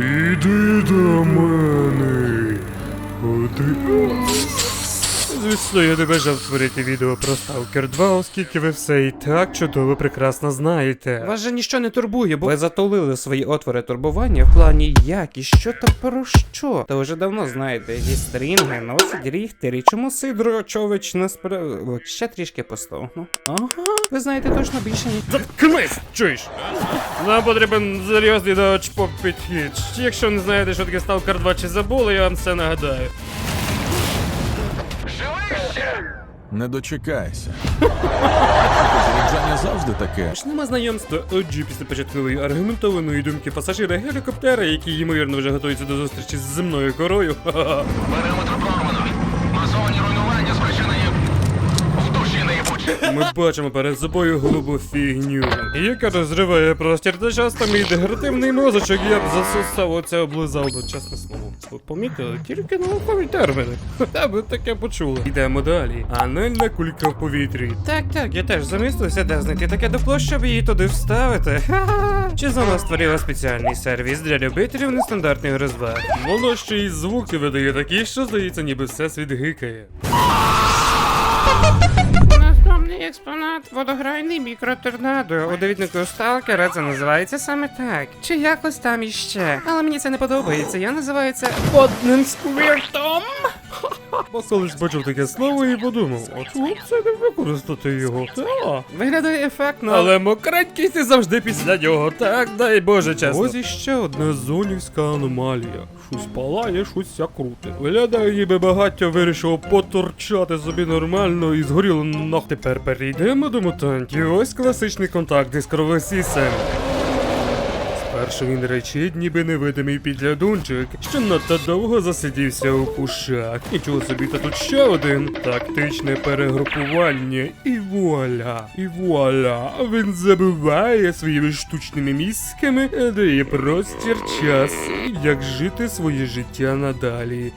Іди до мене. Ходи. Звісно, я не бажав створити відео про Stalker 2, оскільки ви все і так чудово прекрасно знаєте. Вас же ніщо не турбує, бо ви затулили свої отвори турбування в плані як і що та про що. Та вже давно знаєте, які стрінги носить ріхтер і чому Сидро Чович не спра... От, Ще трішки постовну. Ага, ви знаєте точно більше ні. Заткнись, чуєш? Нам потрібен серйозний даучпоп підхід. Якщо не знаєте, що таке Stalker 2 чи забули, я вам все нагадаю. Не дочекайся. Заряджання завжди таке. Ж нема знайомства Отже, після початкової аргументованої думки пасажира гелікоптера, який ймовірно вже готується до зустрічі з земною корою. ха-ха-ха. Периметр прорвано. Масовані руйнування Ми бачимо перед собою голубу фігню, яка розриває простір та часто мій деградативний мозочок, я б засосав оце облизав би, чесне слово. Ви помітили? Тільки наукові терміни. Та ви таке почули. Йдемо далі. Анальна кулька в повітрі. Так, так, я теж замислився, де знайти таке дупло, щоб її туди вставити. Ха-ха. Чи зона створила спеціальний сервіс для любителів нестандартних розваг? Воно ще й звуки видає такі, що здається, ніби всесвіт гикає. Експонат водограйний мікроторнадо. У довіднику сталкера це називається саме так. Чи якось там іще. Але мені це не подобається. Я називаю це одним сквіртом. Просто лиш бачив таке слово і подумав, а чому б це не використати його? Та. Виглядає ефектно. Але мокренький ти завжди після нього, так дай Боже чесно. Ось іще одна зонівська аномалія. Щось палає, щось ся круте. Виглядає, ніби багаття вирішило поторчати собі нормально і згоріло нах. Тепер перейдемо до мутантів. Ось класичний контакт із кровосісем. Спершу він речить, ніби невидимий підлядунчик, що надто довго засидівся у кущах. Нічого собі, та тут ще один тактичне перегрупування. І вуаля, і вуаля. Він забиває своїми штучними мізками, дає простір час, як жити своє життя надалі.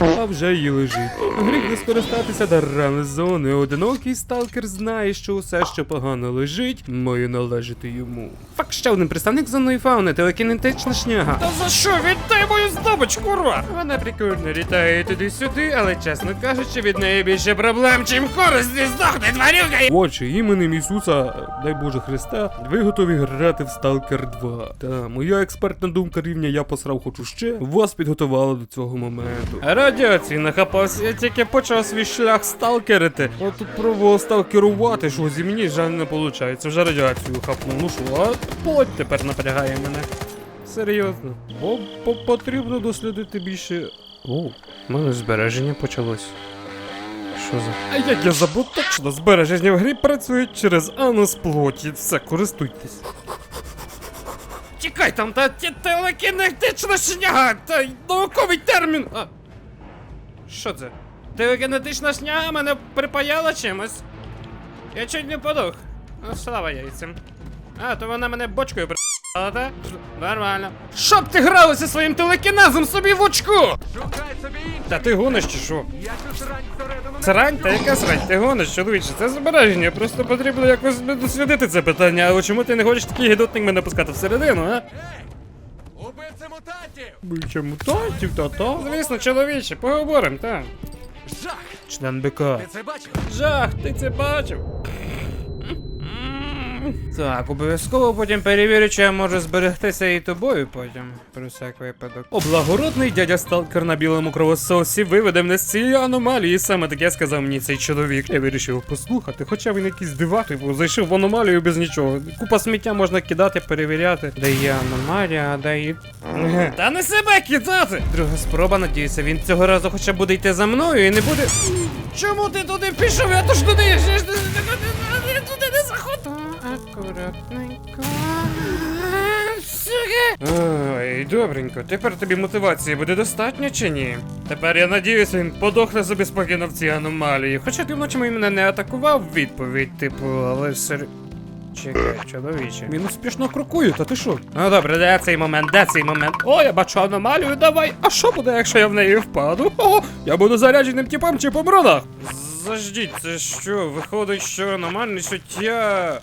А вже й лежить. Гріх не скористатися дарами зони. Одинокий сталкер знає, що усе, що погано лежить, має належати йому. Фак ще один представник зонної фауни, телекінетична шняга. Та за що? Віддай мою здобич, курва! Вона прикольно літає туди-сюди, але чесно кажучи, від неї більше проблем, чим користі здохне тварюка! Отже, іменем Ісуса, дай Боже Христа, ви готові грати в Stalker 2. Та моя експертна думка рівня я посрав хочу ще, вас підготувала до цього моменту. Радіації нахапався, я тільки почав свій шлях сталкерити. От тут пробував сталкерувати щось, і мені жаль не виходить. Вже радіацію хапнув. Ну що, а плоть тепер напрягає мене. Серйозно. Бо потрібно дослідити більше. О, мене збереження почалось. Що за. А як я забув точно, збереження в грі працюють через анус плоті. Все, користуйтесь. Тікай там, та телекінетична шняга, та науковий термін. А. Що це? Телекінетична шняга мене припаяла чимось. Я чуть не подох. Ну, слава яйцям. А, то вона мене бочкою при. А, так? Нормально. Щоб ти гралася своїм телекінезом собі в очку! Шукай собі інших. Та ти гониш чи що? Я цю срань всередину не Срань? Та яка срань? Ти гониш, чоловіче, це збереження. Просто потрібно якось дослідити це питання. Але чому ти не хочеш такий гідотник мене пускати всередину, а? убивця мутантів. Биче мутантів, та та. Звісно, чоловіче, поговоримо, та. Жах. Член БК. Ти це бачив? Жах, ти це бачив? Так, обов'язково потім перевірю, чи я можу зберегтися і тобою потім, про всяк випадок. Облагородний дядя сталкер на білому кровососі виведе мене з цієї аномалії. Саме таке сказав мені цей чоловік. Я вирішив послухати, хоча він якийсь диватий, бо зайшов в аномалію без нічого. Купа сміття можна кидати, перевіряти. Де є аномалія, а де і. Та не себе кидати! Друга спроба, надіюся, він цього разу хоча буде йти за мною і не буде. Чому ти туди пішов? Я то ж туди, я ж туди не заходив. Акуратненько. Ой, добренько, тепер тобі мотивації буде достатньо чи ні? Тепер я надіюся, він подохне собі спокійно в цій аномалії. Хоча ти вночі мене не атакував відповідь, типу, але сер... Чекай, чоловіче. Він успішно крокує, та ти що? Ну добре, де цей момент, де цей момент? О, я бачу аномалію, давай. А що буде, якщо я в неї впаду? О, я буду зарядженим типом чи по бродах. Заждіть, це що? Виходить, що аномальне суття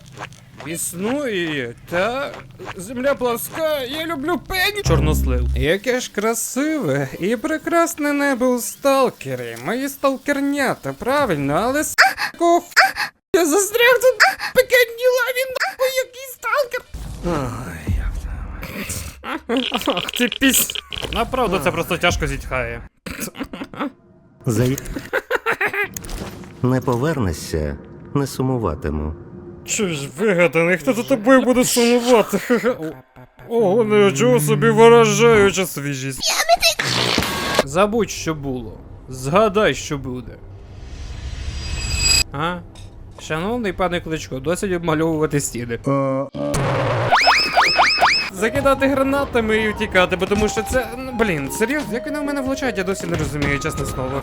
існує, та земля пласка, я люблю пені. Чорнослив. Яке ж красиве і прекрасне небо у сталкері. Мої сталкернята, правильно, але с кого х- я застряг тут пекетні лаві, нахуй, який сталкер. Ах ти піс. Направду це просто тяжко зітхає. Зай... Не повернешся, не сумуватиму. Чуєш, вигаданий, хто за тобою буде сумувати? Ого, нічого собі виражаюча свіжість. Забудь, що було. Згадай, що буде. А? Шановний пане Кличко, досить обмальовувати стіни. Закидати гранатами і втікати, бо тому що це. ну, Блін, серйозно, як вони в мене влучають, я досі не розумію, чесне слово.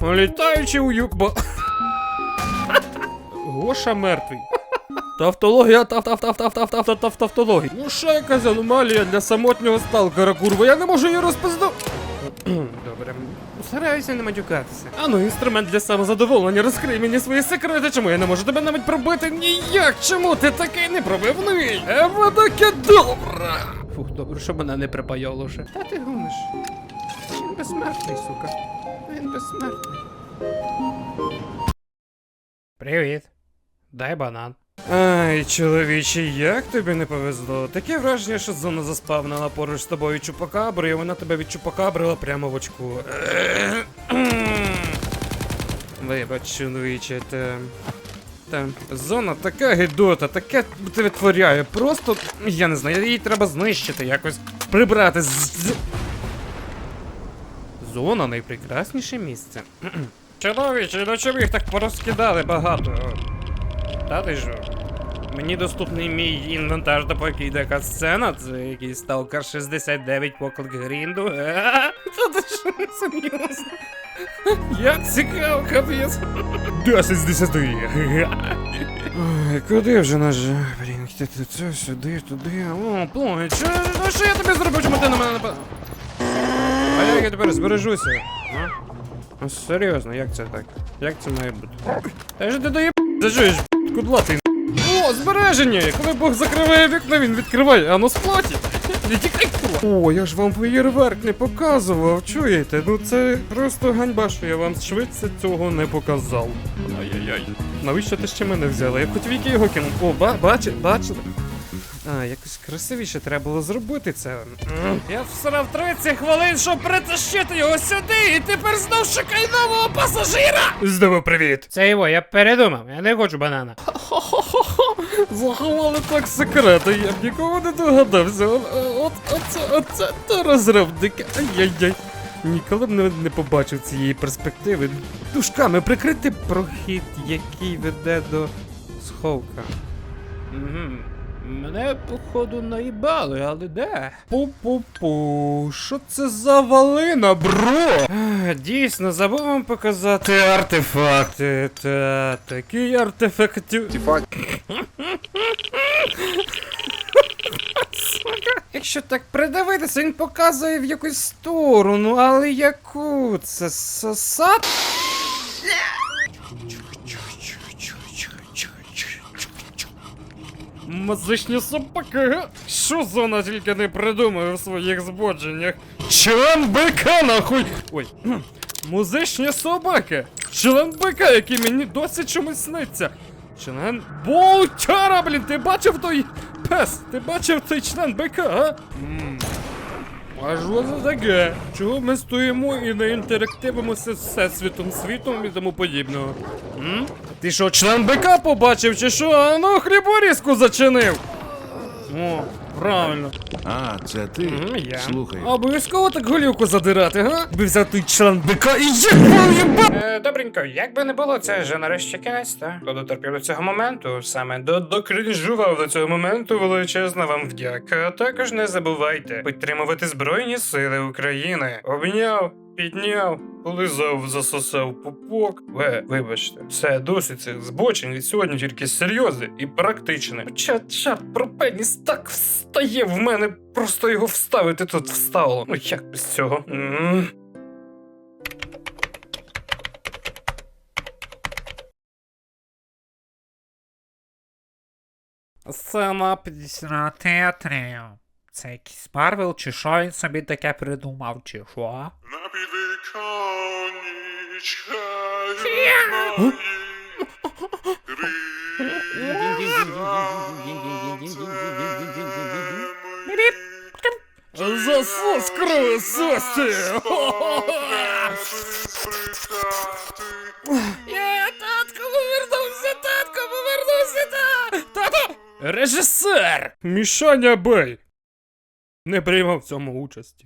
О, літаючи у юкбо. Гоша мертвий. Тавтологія, тав тав тав тав тав тав тав тав тавтологія. Ну аномалія для самотнього сталкера, курва, я не можу її розпизду. Добре. Стараюся не матюкатися. А ну, інструмент для самозадоволення, розкрий мені свої секрети, чому я не можу тебе навіть пробити ніяк? Чому ти такий непробивний? Ева таке добре. Фух, добре, що мене не припаяло ще. Та ти гониш. Він безсмертний, сука. Він безсмертний. Привіт. Дай банан. Ай, чоловіче, як тобі не повезло? Таке враження, що зона заспавнила поруч з тобою чупакабру, і вона тебе відчупакабрила прямо в очку. Вибач, чоловіче, та... Та зона така гидота, таке витворяє. Просто, я не знаю, її треба знищити, якось прибрати з- Зона найпрекрасніше місце. Чоловіче, ну чому їх так порозкидали багато? Та ти що? Мені доступний мій інвентар, допоки йде катсцена, це якийсь Сталкер 69 поклик грінду. Е? Та ти що, серйозно? Як цікаво, капець. 10 з 10. Ой, куди вже наш... Блін, це сюди, туди. О, плой, що, ну, що я тобі зробив, чому ти на мене напад? А як я тепер збережуся? А? Ну, серйозно, як це так? Як це має бути? Та ж ти доїб... Зажуєш, кудлатий. О, збереження! Коли Бог закриває вікно, він відкриває, а ну сплаті! Не тікай! О, я ж вам феєрверк не показував, чуєте? Ну це просто ганьба, що я вам швидше цього не показав. Ай-яй-яй. Навіщо ти ще мене взяли? Я б віки його кинув. О, ба, бачите, бачите? А, якось красивіше треба було зробити це. Я всрав 30 хвилин, щоб притащити його сюди, і тепер знов шукай нового пасажира! Знову привіт! Це його, я передумав, я не хочу банана. Заховали так секрети, я б нікого не догадався. От, от, оце, оце то розробники. Ай-яй-яй. Ніколи б не, не побачив цієї перспективи. Дужками прикрити прохід, який веде до сховка. Угу. Мене, походу, наїбали, але де? Пу-пу-пу, що це за валина, бро? Дійсно, забув вам показати артефакти. Та такий артефактів. Сука. Якщо так придивитися, він показує в якусь сторону, але яку? Це сосад? Музичні собаки? Що зона тільки не придумає в своїх збодженнях? Член бика нахуй! Ой, музичні собаки! Член бика, який мені досі чомусь сниться! Член Болтяра, блін, ти бачив той пес? Ти бачив той член бика, а? А що за таке? Чого ми стоїмо і не інтерактивимося з всесвітом, світом і тому подібного? М? Ти що, член БК побачив чи що? А ну хліборізку зачинив! О, правильно. А, це ти? М, я. Слухай, Обов'язково так голівку задирати, га? Би взяти член БК і їбав їба! Е, добренько, як би не було, це вже нарешті кінець, та? Хто дотерпів до цього моменту, саме до докрінжував до цього моменту, величезна вам вдяка. А також не забувайте підтримувати Збройні Сили України. Обняв, підняв, полизав, засосав пупок. Ви, вибачте, все досить цих збочень від сьогодні тільки серйозне і практичне. Хоча чат про пеніс так встає в мене, просто його вставити тут встало. Ну як без цього? М. Сцена 50 театрів. Це якийсь Марвел, чи що він собі таке придумав, чи що? На підвіконні мої Засос кровосости! Я, татко, повернувся, татко, повернувся, тато! Режисер! Мішаня Бей! Не приймав в цьому участі.